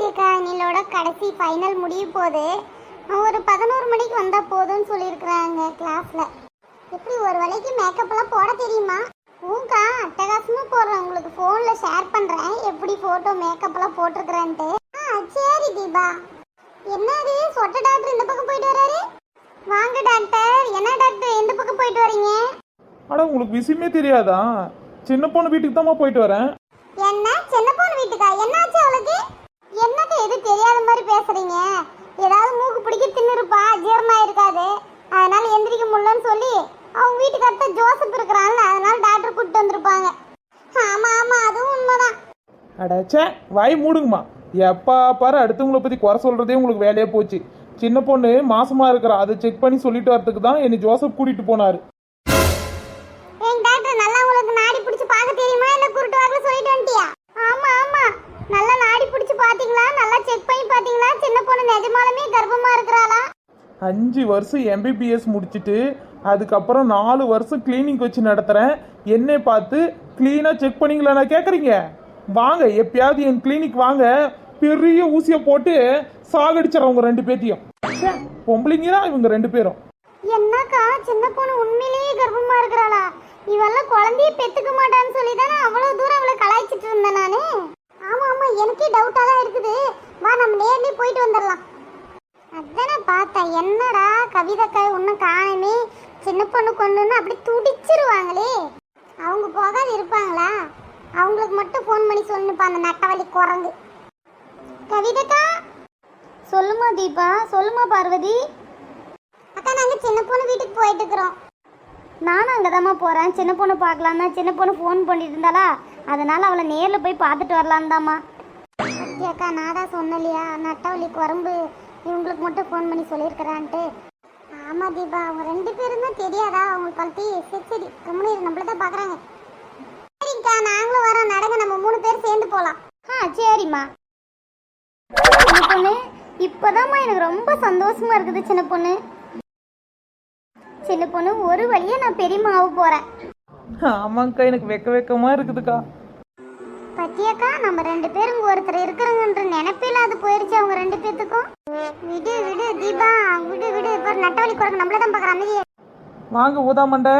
கவலைப்படாதீக்கா என்னோட கடைசி ஃபைனல் முடிய போகுது ஒரு பதினோரு மணிக்கு வந்தா போதும்னு சொல்லியிருக்கிறாங்க கிளாஸ்ல எப்படி ஒரு வேளைக்கு மேக்கப் எல்லாம் போட தெரியுமா? ஊங்கா அட்டகாசமா போடுறேன் உங்களுக்கு ஃபோன்ல ஷேர் பண்றேன். எப்படி போட்டோ மேக்கப் எல்லாம் போட்டிருக்கிறேன்ட்டு. ஆ சரி தீபா. என்னது? சொட்ட டாக்டர் இந்த பக்கம் போயிட்டு வராரு? வாங்க டாக்டர் என்ன டாக்டர் எந்த பக்கம் போயிட்டு வரீங்க? அட உங்களுக்கு விஷயமே தெரியாதா? சின்ன பொண்ணு வீட்டுக்கு தாம்மா போயிட்டு வரேன். என்ன? சின்ன பொண்ணு வீட்டுக்கா? என்னாச்சு அவளுக்கு? என்னது எது தெரியாத மாதிரி பேசுறீங்க? ஏதாவது மூக்கு பிடிக்க தின்னுருப்பா ஜீரணம் இருக்காது. அதனால எந்திரிக்க முடியலன்னு சொல்லி அவங்க வீட்டுக்கு ஜோசப் இருக்கிறான்ல அதனால டாக்டர் கூப்பிட்டு வந்திருப்பாங்க. ஆமா ஆமா அதுவும் உண்மைதான். அடச்சே வாய் மூடுங்கம்மா. எப்பா பாரு அடுத்தவங்கள பத்தி குறை சொல்றதே உங்களுக்கு வேலையே போச்சு. சின்ன பொண்ணு மாசமா இருக்கிறா. அதை செக் பண்ணி சொல்லிட்டு வரதுக்கு தான் என்னை ஜோசப் கூட்டிட்டு போனாரு. அஞ்சு வருஷம் எம்பிபிஎஸ் முடிச்சுட்டு அதுக்கப்புறம் நாலு வருஷம் கிளீனிங் வச்சு நடத்துகிறேன் என்னை பார்த்து க்ளீனாக செக் பண்ணிங்களா? நான் கேட்குறீங்க வாங்க எப்பயாவது என் கிளினிக் வாங்க. பெரிய ஊசியை போட்டு சாகடிச்சிடறவங்க ரெண்டு பேத்தையும் பொம்பளைங்க தான் இவங்க ரெண்டு பேரும். என்னக்கா சின்ன பொண்ணு உண்மையிலேயே கர்ப்பமா இருக்கிறாளா? இவெல்லாம் குழந்தைய பெத்துக்க மாட்டான்னு சொல்லி தானே அவ்வளவு தூரம் அவளை கலாய்ச்சிட்டு இருந்தேன் நானு. ஆமா ஆமா எனக்கே டவுட்டா தான் இருக்குது. வா நம்ம நேர்லயே போயிட்டு வந்துடலாம். அதானே பார்த்தேன். என்னடா கவிதக்கா ஒன்றும் காணுமே? சின்ன பொண்ணு கொண்டுன்னு அப்படி துடிச்சிருவாங்களே. அவங்க போகாது இருப்பாங்களா? அவங்களுக்கு மட்டும் ஃபோன் பண்ணி சொல்லுப்பா அந்த நட்டவழி குரங்கு. கவிதக்கா சொல்லுமா தீபா சொல்லுமா பார்வதி? அக்கா நாங்கள் சின்ன பொண்ணு வீட்டுக்கு போயிட்டு இருக்கிறோம். நானும் அங்கதாம்மா போகிறேன் சின்ன பொண்ணு பார்க்கலாம் தான் சின்ன பொண்ணு ஃபோன் பண்ணிட்டு இருந்தாளா அதனால அவளை நேரில் போய் பார்த்துட்டு வரலான் தாம்மா அக்கா நான் தான் சொன்னலையா நட்டவழி குரம்பு இவங்களுக்கு மட்டும் ஃபோன் பண்ணி சொல்லியிருக்கிறான்ட்டு. ஆமா தீபா அவங்க ரெண்டு பேரும் தான் தெரியாதா? அவங்க கழட்டி சரி சரி. கம்முனு இரு, நம்மள தான் பார்க்குறாங்க சரிங்கக்கா நாங்களும் வரோம். நடங்க நம்ம மூணு பேர் சேர்ந்து போகலாம் ஆ சரிம்மா. சின்ன பொண்ணு இப்போதாம்மா எனக்கு ரொம்ப சந்தோஷமா இருக்குது சின்ன பொண்ணு. சின்ன பொண்ணு ஒரு வழியா நான் பெரியம்மா ஆக போறேன். ஆமாங்க்கா எனக்கு வெக்க வெக்கமா இருக்குதுக்கா. பத்தியாக்கா நம்ம ரெண்டு பேரும் ஒருத்தர் இருக்கிறவங்கன்ற நினைப்பே இல்லாத போயிருச்சு அவங்க ரெண்டு பேத்துக்கும். விடு விடு தீபா விடு விடு இப்போ நட்டவழி குறைக்க நம்மள தான் பார்க்குற அமைதியே வாங்க ஊதாமண்டை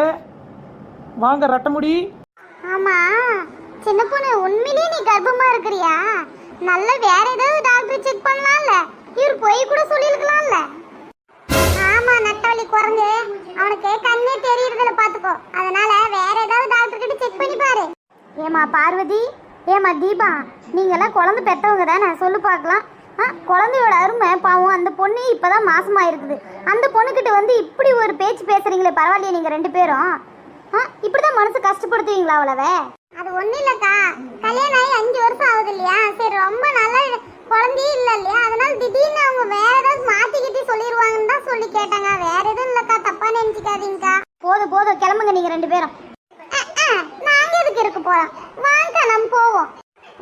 வாங்க ரட்டமுடி. ஆமா சின்ன பொண்ணு உண்மையிலேயே நீ கர்ப்பமா இருக்கிறியா? நல்ல வேற ஏதாவது டாக்டர் செக் பண்ணலாம்ல? இவர் போய் கூட சொல்லியிருக்கலாம்ல? ஆமா நட்டவழி குரங்கு. அவனுக்கு கண்ணே தெரியறதுல பாத்துக்கோ. அதனால வேற ஏதாவது டாக்டர் கிட்ட செக் பண்ணி பாரு. ஏமா பார்வதி? ஏமா தீபா நீங்கெல்லாம் குழந்தை பெத்தவங்க தானே? சொல்லு பார்க்கலாம். ஆ குழந்தையோட அருமை பாவம் அந்த பொண்ணு இப்பதான் மாசமா இருக்குது அந்த பொண்ணுகிட்ட வந்து இப்படி ஒரு பேச்சு பேசுறீங்களே பரவாயில்லையே நீங்க ரெண்டு பேரும். ஆ இப்படிதான் மனசு கஷ்டப்படுத்துவீங்களா அவ்வளவே அது ஒண்ணும் இல்லக்கா. கல்யாணம் ஆகி அஞ்சு வருஷம் ஆகுது இல்லையா? சரி ரொம்ப நல்ல குழந்தையே இல்ல இல்லையா? அதனால திடீர்னு அவங்க வேற ஏதாவது மாத்திக்கிட்டு சொல்லிடுவாங்கன்னு தான் சொல்லி கேட்டாங்க. வேற எதுவும் இல்லக்கா தப்பா நினைச்சுக்காதீங்கக்கா. போதும் போதும் கிளம்புங்க நீங்க ரெண்டு பேரும். இருக்க போறோம் வாங்க நம்ம போவோம்.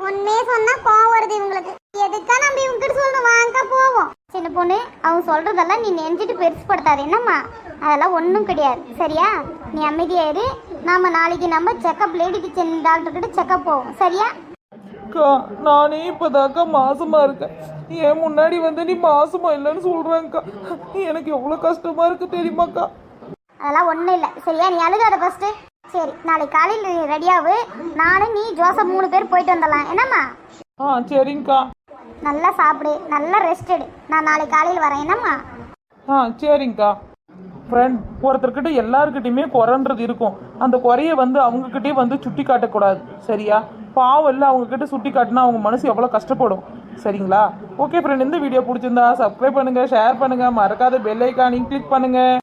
உண்மையே சொன்னா கோவம் வருது இவங்களுக்கு. எதுக்கா நம்ம இவங்க கிட்ட சொல்லணும்? வாங்க போவோம். சின்ன பொண்ணு அவங்க சொல்றதெல்லாம் நீ நெஞ்சிட்டு பெருசுப்படுத்தாது. என்னம்மா? அதெல்லாம் ஒன்றும் கிடையாது. சரியா? நீ அமைதியா இரு. நாம நாளைக்கு நம்ம செக்கப் லேடி கிச்சன் டாக்டர் கிட்ட செக்கப் போவோம். சரியா? அக்கா நானே இப்போதாக்கா மாசமா இருக்கேன். ஏன் முன்னாடி வந்து நீ மாசமா இல்லைன்னு சொல்றேன்க்கா? எனக்கு எவ்வளோ கஷ்டமா இருக்கு தெரியுமாக்கா? அதெல்லாம் ஒன்றும் இல்லை. சரியா? நீ அழுகாத ஃபர்ஸ்ட் சரி நாளைக்கு காலையில் நீ ரெடியாகு நானும் நீ ஜோசப் மூணு பேர் போயிட்டு வந்துடலாம். என்னம்மா? ஆ சரிங்கக்கா நல்லா சாப்பிடு நல்லா ரெஸ்ட் எடு. நான் நாளைக்கு காலையில் வரேன். என்னம்மா? ஆ சரிங்கக்கா ஃப்ரெண்ட் ஒருத்தர்கிட்ட எல்லாருக்கிட்டையுமே குறைன்றது இருக்கும். அந்த குறைய வந்து அவங்கக்கிட்டே வந்து சுட்டி காட்டக்கூடாது. சரியா? பாவம் இல்லை அவங்கக்கிட்ட சுட்டி காட்டினா அவங்க மனசு எவ்வளோ கஷ்டப்படும். சரிங்களா? ஓகே ஃப்ரெண்ட் இந்த வீடியோ பிடிச்சிருந்தா சப்ஸ்கிரைப் பண்ணுங்கள் ஷேர் பண்ணுங்கள் மறக்காத பெல் ஐக்கானையும் கிளிக் பண்ணுங்கள்